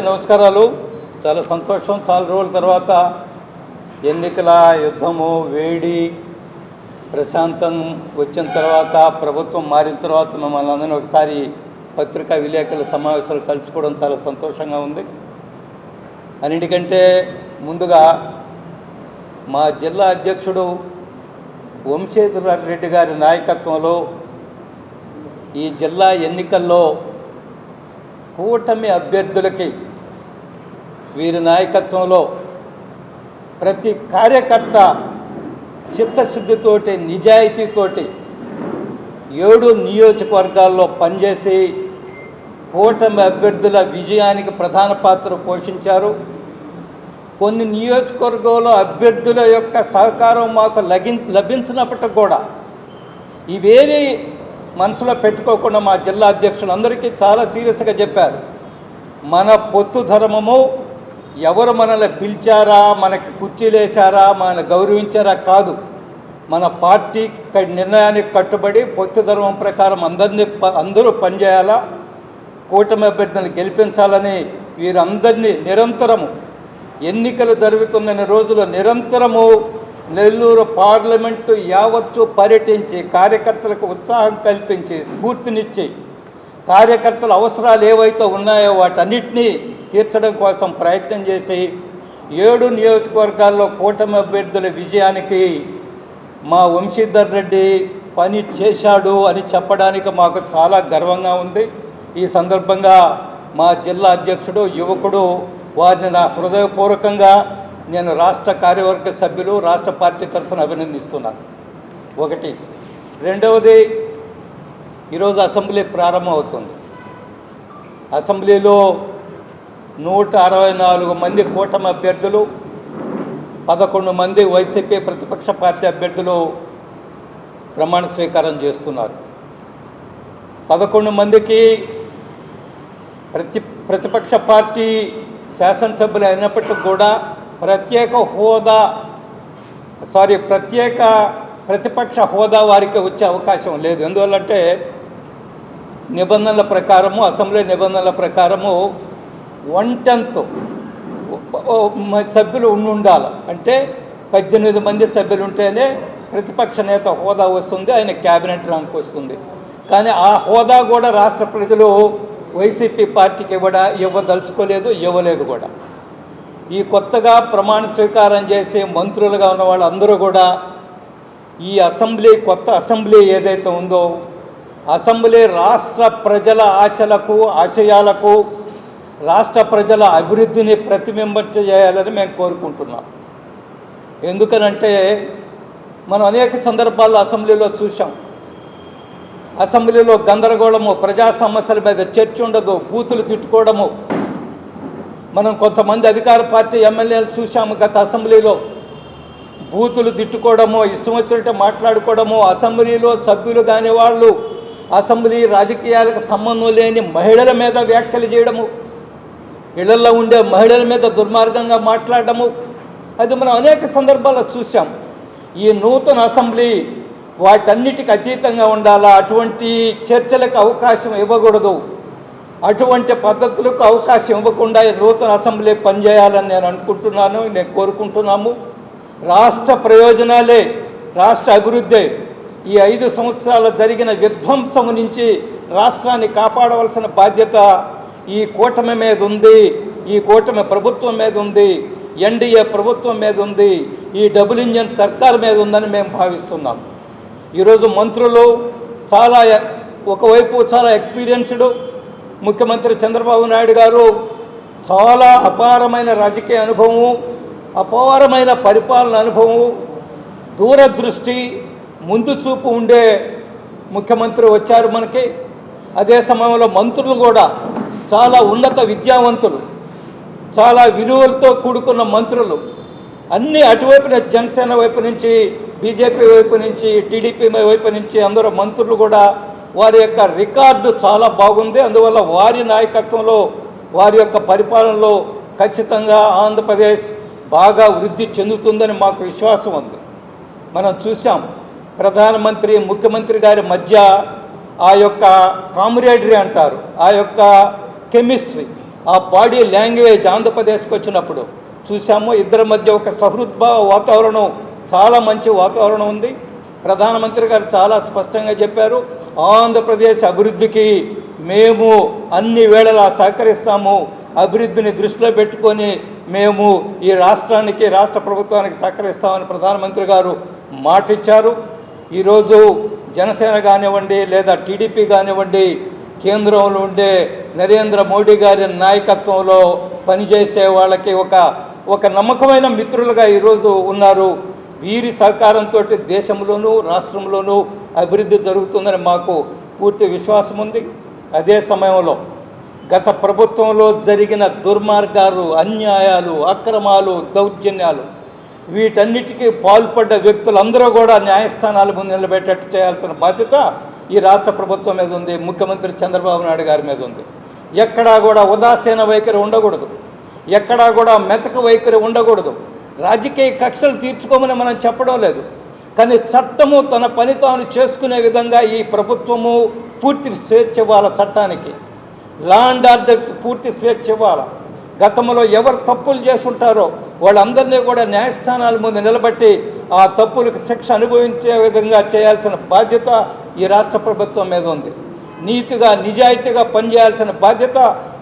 నమస్కారాలు. చాలా సంతోషం. చాలా రోజుల తర్వాత ఎన్నికల యుద్ధము వేడి ప్రశాంతం వచ్చిన తర్వాత ప్రభుత్వం మారిన తర్వాత మమ్మల్ని అందరినీ ఒకసారి పత్రికా విలేకరుల సమావేశాలు కలుసుకోవడం చాలా సంతోషంగా ఉంది. అన్నిటికంటే ముందుగా మా జిల్లా అధ్యక్షుడు వంశేశ్వర రెడ్డి గారి నాయకత్వంలో ఈ జిల్లా ఎన్నికల్లో కూటమి అభ్యర్థులకి వీరి నాయకత్వంలో ప్రతి కార్యకర్త చిత్తశుద్ధితోటి నిజాయితీతోటి ఏడు నియోజకవర్గాల్లో పనిచేసి కూటమి అభ్యర్థుల విజయానికి ప్రధాన పాత్ర పోషించారు. కొన్ని నియోజకవర్గంలో అభ్యర్థుల యొక్క సహకారం మాకు లగి లభించినప్పటికి కూడా ఇవేవి మనసులో పెట్టుకోకుండా మా జిల్లా అధ్యక్షులు అందరికీ చాలా సీరియస్గా చెప్పారు. మన పొత్తు ధర్మము ఎవరు మనల్ని పిలిచారా మనకి కుర్చీలేశారా మన గౌరవించారా కాదు. మన పార్టీ నిర్ణయానికి కట్టుబడి పొత్తు ధర్మం ప్రకారం అందరినీ ప- అందరూ పనిచేయాలా కూటమి అభ్యర్థులను గెలిపించాలని వీరందరినీ నిరంతరము ఎన్నికలు జరుగుతున్న రోజులు నిరంతరము నెల్లూరు పార్లమెంటు యావత్తు పర్యటించి కార్యకర్తలకు ఉత్సాహం కల్పించి స్ఫూర్తినిచ్చి కార్యకర్తల అవసరాలు ఏవైతే ఉన్నాయో వాటన్నిటినీ తీర్చడం కోసం ప్రయత్నం చేసి ఏడు నియోజకవర్గాల్లో కూటమి అభ్యర్థుల విజయానికి మా వంశీధర్ రెడ్డి పని చేశాడు అని చెప్పడానికి మాకు చాలా గర్వంగా ఉంది. ఈ సందర్భంగా మా జిల్లా అధ్యక్షుడు యువకుడు వారిని నా హృదయపూర్వకంగా నేను రాష్ట్ర కార్యవర్గ సభ్యులు రాష్ట్ర పార్టీ తరఫున అభినందిస్తున్నాను ఒకటి రెండవది ఈరోజు అసెంబ్లీ ప్రారంభమవుతుంది అసెంబ్లీలో నూట అరవై నాలుగు మంది కూటమి అభ్యర్థులు పదకొండు మంది వైసీపీ ప్రతిపక్ష పార్టీ అభ్యర్థులు ప్రమాణ స్వీకారం చేస్తున్నారు. పదకొండు మందికి ప్రతి ప్రతిపక్ష పార్టీ శాసనసభ్యులు అయినప్పటికీ కూడా ప్రత్యేక హోదా సారీ ప్రత్యేక ప్రతిపక్ష హోదా వారికి వచ్చే అవకాశం లేదు. ఎందువల్లంటే నిబంధనల ప్రకారము అసెంబ్లీ నిబంధనల ప్రకారము వన్ టెన్త్ సభ్యులు ఉండి ఉండాలి అంటే పద్దెనిమిది మంది సభ్యులు ఉంటేనే ప్రతిపక్ష నేత హోదా వస్తుంది ఆయన క్యాబినెట్ ర్యాంక్ వస్తుంది. కానీ ఆ హోదా కూడా రాష్ట్ర ప్రజలు వైసీపీ పార్టీకి ఇవ్వడా ఇవ్వదలుచుకోలేదు ఇవ్వలేదు కూడా. ఈ కొత్తగా ప్రమాణ స్వీకారం చేసే మంత్రులుగా ఉన్న వాళ్ళందరూ కూడా ఈ అసెంబ్లీ కొత్త అసెంబ్లీ ఏదైతే ఉందో అసెంబ్లీ రాష్ట్ర ప్రజల ఆశలకు ఆశయాలకు రాష్ట్ర ప్రజల అభివృద్ధిని ప్రతిబింబించేయాలని మేము కోరుకుంటున్నాం. ఎందుకనంటే మనం అనేక సందర్భాల్లో అసెంబ్లీలో చూసాం అసెంబ్లీలో గందరగోళము ప్రజా సమస్యల మీద చర్చ ఉండదు బూతులు తిట్టుకోవడము మనం కొంతమంది అధికార పార్టీ ఎమ్మెల్యేలు చూశాము గత అసెంబ్లీలో. బూతులు తిట్టుకోవడము ఇష్టం వచ్చినట్టు మాట్లాడుకోవడము అసెంబ్లీలో సభ్యులు కాని వాళ్ళు అసెంబ్లీ రాజకీయాలకు సంబంధం లేని మహిళల మీద వ్యాఖ్యలు చేయడము ఇళ్ళలో ఉండే మహిళల మీద దుర్మార్గంగా మాట్లాడడము అది మనం అనేక సందర్భాల్లో చూసాం ఈ నూతన అసెంబ్లీ వాటన్నిటికి అతీతంగా ఉండాలా? అటువంటి చర్చలకు అవకాశం ఇవ్వకూడదు. అటువంటి పద్ధతులకు అవకాశం ఇవ్వకుండా నూతన అసెంబ్లీ పనిచేయాలని నేను అనుకుంటున్నాను నేను కోరుకుంటున్నాము. రాష్ట్ర ప్రయోజనాలే రాష్ట్ర అభివృద్ధి. ఈ ఐదు సంవత్సరాలు జరిగిన విధ్వంసం నుంచి రాష్ట్రాన్ని కాపాడవలసిన బాధ్యత ఈ కూటమి మీద ఉంది ఈ కూటమి ప్రభుత్వం మీద ఉంది ఎన్డీఏ ప్రభుత్వం మీద ఉంది ఈ డబుల్ ఇంజన్ సర్కార్ మీద ఉందని మేము భావిస్తున్నాం. ఈరోజు మంత్రులు చాలా ఒకవైపు చాలా ఎక్స్పీరియన్స్డ్ ముఖ్యమంత్రి చంద్రబాబు నాయుడు గారు చాలా అపారమైన రాజకీయ అనుభవము అపారమైన పరిపాలన అనుభవము దూరదృష్టి ముందు చూపు ఉండే ముఖ్యమంత్రి వచ్చారు మనకి. అదే సమయంలో మంత్రులు కూడా చాలా ఉన్నత విద్యావంతులు చాలా విలువలతో కూడుకున్న మంత్రులు. అన్ని అటువైపున జనసేన వైపు నుంచి బీజేపీ వైపు నుంచి టీడీపీ వైపు నుంచి అందరూ మంత్రులు కూడా వారి యొక్క రికార్డు చాలా బాగుంది. అందువల్ల వారి నాయకత్వంలో వారి యొక్క పరిపాలనలో ఖచ్చితంగా ఆంధ్రప్రదేశ్ బాగా వృద్ధి చెందుతుందని మాకు విశ్వాసం ఉంది. మనం చూసాం ప్రధానమంత్రి ముఖ్యమంత్రి గారి మధ్య ఆ యొక్క కామ్రేడరీ అంటారు ఆ యొక్క కెమిస్ట్రీ ఆ బాడీ లాంగ్వేజ్ ఆంధ్రప్రదేశ్కి వచ్చినప్పుడు చూసాము ఇద్దరి మధ్య ఒక సహృద్భావ వాతావరణం చాలా మంచి వాతావరణం ఉంది. ప్రధానమంత్రి గారు చాలా స్పష్టంగా చెప్పారు ఆంధ్రప్రదేశ్ అభివృద్ధికి మేము అన్ని వేళలా సహకరిస్తాము. అభివృద్ధిని దృష్టిలో పెట్టుకొని మేము ఈ రాష్ట్రానికి రాష్ట్ర ప్రభుత్వానికి సహకరిస్తామని ప్రధానమంత్రి గారు మాటిచ్చారు. ఈరోజు జనసేన కానివ్వండి లేదా టీడీపీ కానివ్వండి కేంద్రంలో ఉండే నరేంద్ర మోడీ గారి నాయకత్వంలో పనిచేసే వాళ్ళకి ఒక ఒక నమ్మకమైన మిత్రులుగా ఈరోజు ఉన్నారు. వీరి సహకారంతో దేశంలోనూ రాష్ట్రంలోనూ అభివృద్ధి జరుగుతుందని మాకు పూర్తి విశ్వాసం ఉంది. అదే సమయంలో గత ప్రభుత్వంలో జరిగిన దుర్మార్గాలు అన్యాయాలు అక్రమాలు దౌర్జన్యాలు వీటన్నిటికీ పాల్పడ్డ వ్యక్తులందరూ కూడా న్యాయస్థానాల ముందు నిలబెట్టేట్టు చేయాల్సిన బాధ్యత ఈ రాష్ట్ర ప్రభుత్వం మీద ఉంది. ముఖ్యమంత్రి చంద్రబాబు నాయుడు గారి మీద ఉంది. ఎక్కడా కూడా ఉదాసీన వైఖరి ఉండకూడదు. ఎక్కడా కూడా మెతక వైఖరి ఉండకూడదు. రాజకీయ కక్షలు తీర్చుకోమని మనం చెప్పడం లేదు. కానీ చట్టము తన పని తాను చేసుకునే విధంగా ఈ ప్రభుత్వము పూర్తి స్వేచ్ఛ ఇవ్వాలి చట్టానికి? లా అండ్ ఆర్డర్కి పూర్తి స్వేచ్ఛ ఇవ్వాలి? గతంలో ఎవరు తప్పులు చేసుంటారో వాళ్ళందరినీ కూడా న్యాయస్థానాల ముందు నిలబెట్టి ఆ తప్పులకు శిక్ష అనుభవించే విధంగా చేయాల్సిన బాధ్యత ఈ రాష్ట్ర ప్రభుత్వం మీద ఉంది. నీతిగా నిజాయితీగా పనిచేయాల్సిన బాధ్యత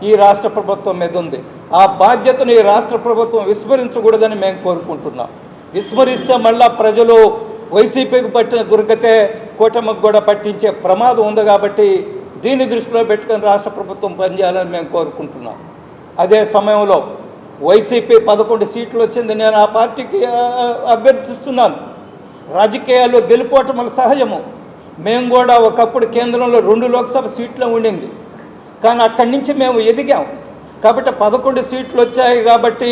ఈ రాష్ట్ర ప్రభుత్వం మీద ఉంది. ఆ బాధ్యతను ఈ రాష్ట్ర ప్రభుత్వం విస్మరించకూడదని మేము కోరుకుంటున్నాం. విస్మరిస్తే మళ్ళా ప్రజలు వైసీపీకి పట్టిన దుర్గతే కూటమికి కూడా పట్టించే ప్రమాదం ఉంది కాబట్టి దీన్ని దృష్టిలో పెట్టుకొని రాష్ట్ర ప్రభుత్వం పనిచేయాలని మేము కోరుకుంటున్నాం. అదే సమయంలో వైసీపీ పదకొండు సీట్లు వచ్చింది నేను ఆ పార్టీకి అభ్యర్థిస్తున్నాను. రాజకీయాల్లో గెలుపోవటం సహజము. మేము కూడా ఒకప్పుడు కేంద్రంలో రెండు లోక్సభ సీట్లు ఉండింది. కానీ అక్కడి నుంచి మేము ఎదిగాం. కాబట్టి పదకొండు సీట్లు వచ్చాయి కాబట్టి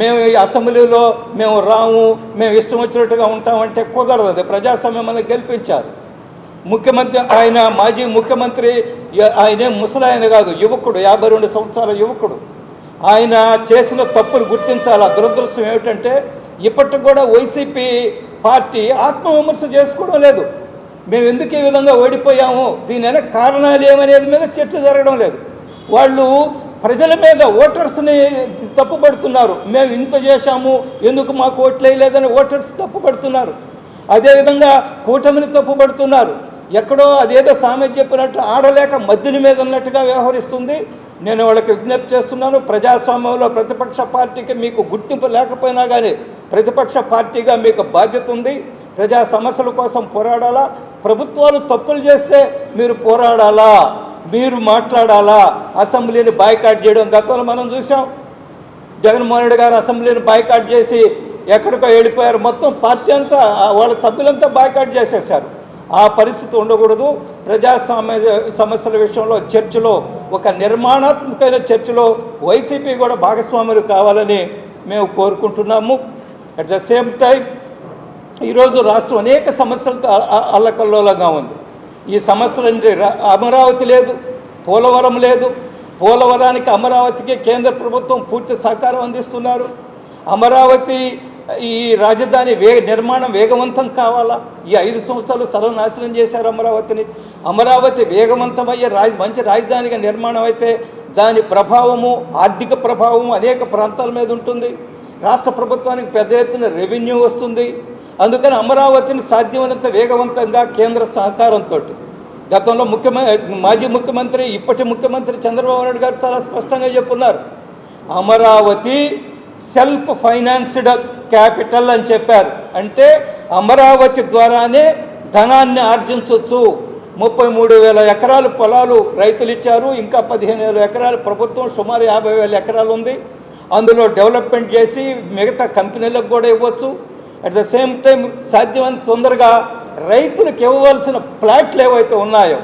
మేము ఈ అసెంబ్లీలో మేము రాము మేము ఇష్టం వచ్చినట్టుగా ఉంటామంటే కుదరదు. అది ప్రజాస్వామ్యం మనకు గెలిపించారు ముఖ్యమంత్రి ఆయన మాజీ ముఖ్యమంత్రి ఆయనే ముసలాయన కాదు యువకుడు యాభై రెండు సంవత్సరాల యువకుడు. ఆయన చేసిన తప్పులు గుర్తించాలి? దురదృష్టం ఏమిటంటే ఇప్పటికి కూడా వైసీపీ పార్టీ ఆత్మవిమర్శ చేసుకోవడం లేదు. మేము ఎందుకు ఈ విధంగా ఓడిపోయాము? దీని వెనక కారణాలు ఏమనేది మీద చర్చ జరగడం లేదు. వాళ్ళు ప్రజల మీద ఓటర్స్ని తప్పుపడుతున్నారు. మేము ఇంత చేశాము ఎందుకు మాకు ఓట్లేయలేదని ఓటర్స్ తప్పుపడుతున్నారు. అదేవిధంగా కూటమిని తప్పుపడుతున్నారు. ఎక్కడో అదేదో సామెత చెప్పినట్టు ఆడలేక మద్దుని మీద ఉన్నట్టుగా వ్యవహరిస్తుంది. నేను వాళ్ళకి విజ్ఞప్తి చేస్తున్నాను ప్రజాస్వామ్యంలో ప్రతిపక్ష పార్టీకి మీకు గుర్తింపు లేకపోయినా కానీ ప్రతిపక్ష పార్టీగా మీకు బాధ్యత ఉంది. ప్రజా సమస్యల కోసం పోరాడాలా? ప్రభుత్వాలు తప్పులు చేస్తే మీరు పోరాడాలా? మీరు మాట్లాడాలా? అసెంబ్లీని బాయ్కాట్ చేయడం గతంలో మనం చూసాం జగన్మోహన్ రెడ్డి గారు అసెంబ్లీని బాయ్కాట్ చేసి ఎక్కడికో వెళ్ళిపోయారు. మొత్తం పార్టీ అంతా వాళ్ళ సభ్యులంతా బాయ్కాట్ చేసేసారు. ఆ పరిస్థితి ఉండకూడదు. ప్రజాస్వామ్య సమస్యల విషయంలో చర్చలో ఒక నిర్మాణాత్మకమైన చర్చలో వైసీపీ కూడా భాగస్వాములు కావాలని మేము కోరుకుంటున్నాము. అట్ ద సేమ్ టైం ఈరోజు రాష్ట్రం అనేక సమస్యలతో అల్లకల్లోలంగా ఉంది. ఈ సమస్యలంటే రా- అమరావతి లేదు పోలవరం లేదు. పోలవరానికి అమరావతికి కేంద్ర ప్రభుత్వం పూర్తి సహకారం అందిస్తున్నారు. అమరావతి ఈ రాజధాని వేగ నిర్మాణం వేగవంతం కావాలా? ఈ ఐదు సంవత్సరాలు సర్వనాశనం చేశారు అమరావతిని. అమరావతి వేగవంతమయ్యే రాజ మంచి రాజధానిగా నిర్మాణం అయితే దాని ప్రభావము ఆర్థిక ప్రభావము అనేక ప్రాంతాల మీద ఉంటుంది. రాష్ట్ర ప్రభుత్వానికి పెద్ద ఎత్తున రెవెన్యూ వస్తుంది. అందుకని అమరావతిని సాధ్యమైనంత వేగవంతంగా కేంద్ర సహకారంతో. గతంలో ముఖ్యమంత్రి మాజీ ముఖ్యమంత్రి ఇప్పటి ముఖ్యమంత్రి చంద్రబాబు నాయుడు గారు చాలా స్పష్టంగా చెప్పున్నారు. అమరావతి సెల్ఫ్ ఫైనాన్స్డ్ క్యాపిటల్ అని చెప్పారు. అంటే అమరావతి ద్వారానే ధనాన్ని ఆర్జించవచ్చు ముప్పై మూడు వేల ఎకరాలు పొలాలు రైతులు ఇచ్చారు. ఇంకా పదిహేను వేల ఎకరాలు ప్రభుత్వం సుమారు యాభై వేల ఎకరాలు ఉంది. అందులో డెవలప్మెంట్ చేసి మిగతా కంపెనీలకు కూడా ఇవ్వచ్చు. అట్ ద సేమ్ టైం సాధ్యమైనంత తొందరగా రైతులకు ఇవ్వవలసిన ప్లాట్లు ఏవైతే ఉన్నాయో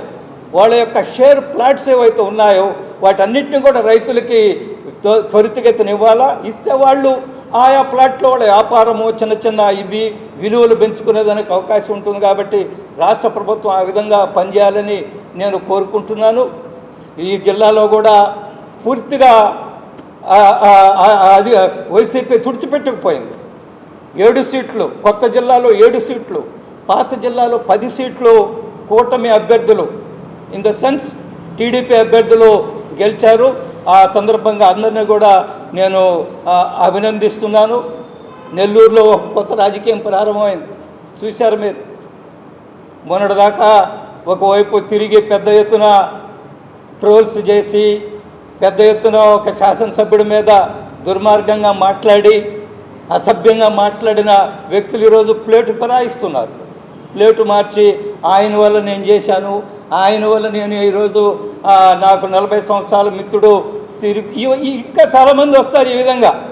వాళ్ళ యొక్క షేర్ ప్లాట్స్ ఏవైతే ఉన్నాయో వాటన్నిటిని కూడా రైతులకి త్వ- త్వరితగతిన ఇవ్వాలా ఇస్తే వాళ్ళు ఆయా ప్లాట్లో వాళ్ళ వ్యాపారము చిన్న చిన్న ఇది విలువలు పెంచుకునేదానికి అవకాశం ఉంటుంది కాబట్టి రాష్ట్ర ప్రభుత్వం ఆ విధంగా పనిచేయాలని నేను కోరుకుంటున్నాను. ఈ జిల్లాలో కూడా పూర్తిగా అది వైసీపీ తుడిచిపెట్టకపోయింది. ఏడు సీట్లు కొత్త జిల్లాలో ఏడు సీట్లు పాత జిల్లాలో పది సీట్లు కూటమి అభ్యర్థులు. ఇన్ ద సెన్స్ టీడీపీ అభ్యర్థులు గెలిచారు. ఆ సందర్భంగా అందరినీ కూడా నేను అభినందిస్తున్నాను. నెల్లూరులో ఒక కొత్త రాజకీయం ప్రారంభమైంది. చూశారు మీరు? మొన్నటిదాకా ఒకవైపు తిరిగి పెద్ద ఎత్తున ట్రోల్స్ చేసి పెద్ద ఎత్తున ఒక శాసనసభ్యుడి మీద దుర్మార్గంగా మాట్లాడి అసభ్యంగా మాట్లాడిన వ్యక్తులు ఈరోజు ప్లేటు పరాయిస్తున్నారు. ప్లేటు మార్చి ఆయన వల్ల నేను చేశాను ఆయన వల్ల నేను ఈరోజు నాకు నలభై సంవత్సరాల మిత్రుడు తిరిగి ఇంకా చాలామంది వస్తారు ఈ విధంగా.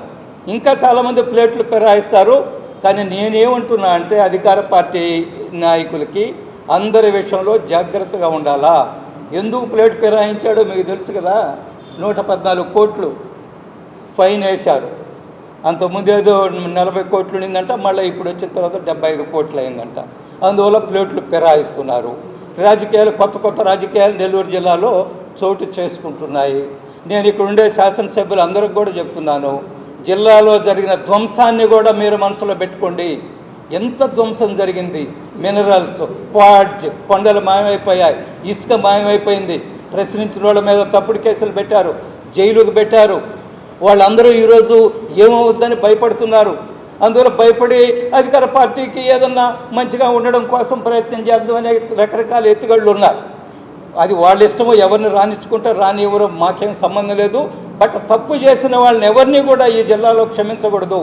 ఇంకా చాలామంది ప్లేట్లు పెరాయిస్తారు. కానీ నేనేమంటున్నా అంటే అధికార పార్టీ నాయకులకి అందరి విషయంలో జాగ్రత్తగా ఉండాలా? ఎందుకు ప్లేట్ పెరాయించాడో మీకు తెలుసు కదా? నూట పద్నాలుగు కోట్లు ఫైన్ వేశారు. అంతకుముందు ఏదో నలభై కోట్లు ఉండిందంట మళ్ళీ ఇప్పుడు వచ్చిన తర్వాత డెబ్బై ఐదు కోట్లు అయిందంట. అందువల్ల ప్లేట్లు పెరాయిస్తున్నారు రాజకీయాలు కొత్త కొత్త రాజకీయాలు నెల్లూరు జిల్లాలో చోటు చేసుకుంటున్నాయి. నేను ఇక్కడ ఉండే శాసనసభ్యులు అందరికి కూడా చెప్తున్నాను జిల్లాలో జరిగిన ధ్వంసాన్ని కూడా మీరు మనసులో పెట్టుకోండి. ఎంత ధ్వంసం జరిగింది? మినరల్స్ పాడ్జ్ కొండలు మాయమైపోయాయి ఇసుక మాయమైపోయింది. ప్రశ్నించిన వాళ్ళ మీద తప్పుడు కేసులు పెట్టారు జైలుకు పెట్టారు. వాళ్ళందరూ ఈరోజు ఏమవుద్దని భయపడుతున్నారు. అందువల్ల భయపడి అధికార పార్టీకి ఏదన్నా మంచిగా ఉండడం కోసం ప్రయత్నం చేద్దాం అనే రకరకాల ఎత్తుగళ్ళు ఉన్నారు. అది వాళ్ళ ఇష్టమో ఎవరిని రాణించుకుంటే రానివ్వరో మాకేం సంబంధం లేదు. బట్ తప్పు చేసిన వాళ్ళని ఎవరిని కూడా ఈ జిల్లాలో క్షమించకూడదు.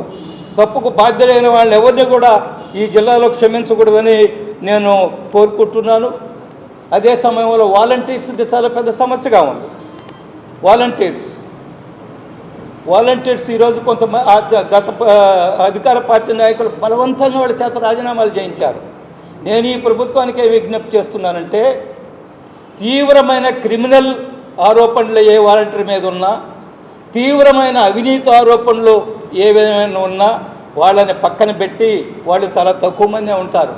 తప్పుకు బాధ్యులైన వాళ్ళని ఎవరిని కూడా ఈ జిల్లాలో క్షమించకూడదని నేను కోరుకుంటున్నాను. అదే సమయంలో వాలంటీర్స్ది చాలా పెద్ద సమస్యగా ఉంది. వాలంటీర్స్. వాలంటీర్స్ ఈరోజు కొంతమంది గత అధికార పార్టీ నాయకులు బలవంతంగా వాళ్ళ చేత రాజీనామాలు చేయించారు. నేను ఈ ప్రభుత్వానికి విజ్ఞప్తి చేస్తున్నానంటే తీవ్రమైన క్రిమినల్ ఆరోపణలు ఏ వాలంటీర్ మీద ఉన్నా తీవ్రమైన అవినీతి ఆరోపణలు ఏవేమైనా ఉన్నా వాళ్ళని పక్కన పెట్టి వాళ్ళు చాలా తక్కువ మందే ఉంటారు.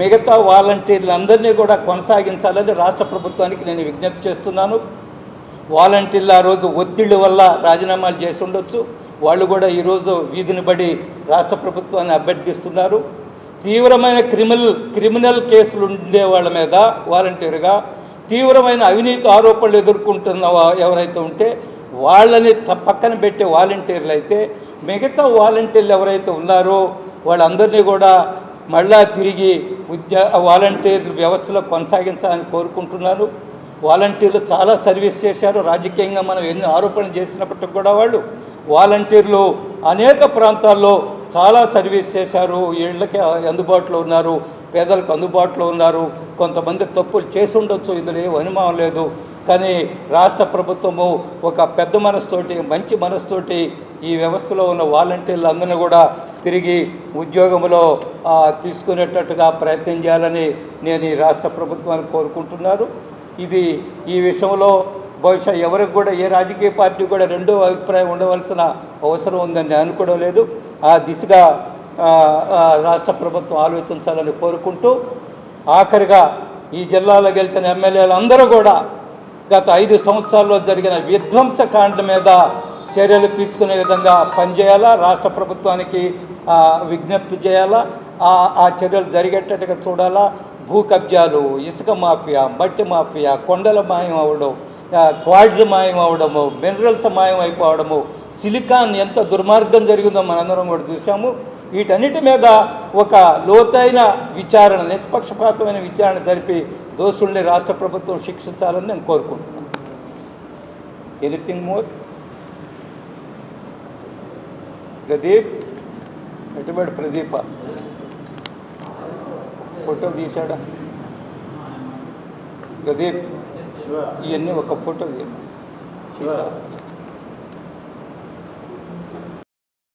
మిగతా వాలంటీర్లందరినీ కూడా కొనసాగించాలని రాష్ట్ర ప్రభుత్వానికి నేను విజ్ఞప్తి చేస్తున్నాను. వాలంటీర్లు ఆ రోజు ఒత్తిళ్ళు వల్ల రాజీనామాలు చేసి ఉండొచ్చు వాళ్ళు కూడా ఈరోజు వీధిని బడి రాష్ట్ర ప్రభుత్వాన్ని అభ్యర్థిస్తున్నారు. తీవ్రమైన క్రిమినల్ క్రిమినల్ కేసులు ఉండే వాళ్ళ మీద వాలంటీర్గా తీవ్రమైన అవినీతి ఆరోపణలు ఎదుర్కొంటున్న ఎవరైతే ఉంటే వాళ్ళని త- పక్కన పెట్టే వాలంటీర్లు అయితే మిగతా వాలంటీర్లు ఎవరైతే ఉన్నారో వాళ్ళందరినీ కూడా మళ్ళా తిరిగి ఉద్యా వాలంటీర్ వ్యవస్థలో కొనసాగించాలని కోరుకుంటున్నాను వాలంటీర్లు చాలా సర్వీస్ చేశారు. రాజకీయంగా మనం ఎన్ని ఆరోపణలు చేసినప్పటికి కూడా వాళ్ళు వాలంటీర్లు అనేక ప్రాంతాల్లో చాలా సర్వీస్ చేశారు. వీళ్ళకి అందుబాటులో ఉన్నారు పేదలకు అందుబాటులో ఉన్నారు. కొంతమంది తప్పులు చేసి ఉండొచ్చు ఇందులో ఏం అనుమానం లేదు. కానీ రాష్ట్ర ప్రభుత్వము ఒక పెద్ద మనసుతోటి మంచి మనసుతోటి ఈ వ్యవస్థలో ఉన్న వాలంటీర్లందరినీ కూడా తిరిగి ఉద్యోగంలో తీసుకునేటట్టుగా ప్రయత్నం చేయాలని నేను ఈ రాష్ట్ర ప్రభుత్వాన్ని కోరుకుంటున్నాను. ఇది ఈ విషయంలో బహుశా ఎవరికి కూడా ఏ రాజకీయ పార్టీ కూడా రెండో అభిప్రాయం ఉండవలసిన అవసరం ఉందని అనుకోవడం లేదు. ఆ దిశగా రాష్ట్ర ప్రభుత్వం ఆలోచించాలని కోరుకుంటూ ఆఖరిగా ఈ జిల్లాలో గెలిచిన ఎమ్మెల్యేలు అందరూ కూడా గత ఐదు సంవత్సరాల్లో జరిగిన విధ్వంసకాండ మీద చర్యలు తీసుకునే విధంగా పనిచేయాలా? రాష్ట్ర ప్రభుత్వానికి విజ్ఞప్తి చేయాలా? ఆ చర్యలు జరిగేటట్టుగా చూడాలా? భూ కబ్జాలు ఇసుక మాఫియా మట్టి మాఫియా కొండల మాయం అవడం క్వాడ్జ్ క్వాడ్స్ మాయం అవడము మినరల్స్ మాయం అయిపోవడము సిలికాన్ ఎంత దుర్మార్గం జరిగిందో మనందరం కూడా చూసాము వీటన్నిటి మీద ఒక లోతైన విచారణ నిష్పక్షపాతమైన విచారణ జరిపి దోషుల్ని రాష్ట్ర ప్రభుత్వం శిక్షించాలని నేను కోరుకుంటున్నాను. Anything more Pradeep? ఎటుబడి Pradeepa? Photo తీశాడా? ప్రదీప్ ఇవన్నీ ఒక ఫోటో తీయండి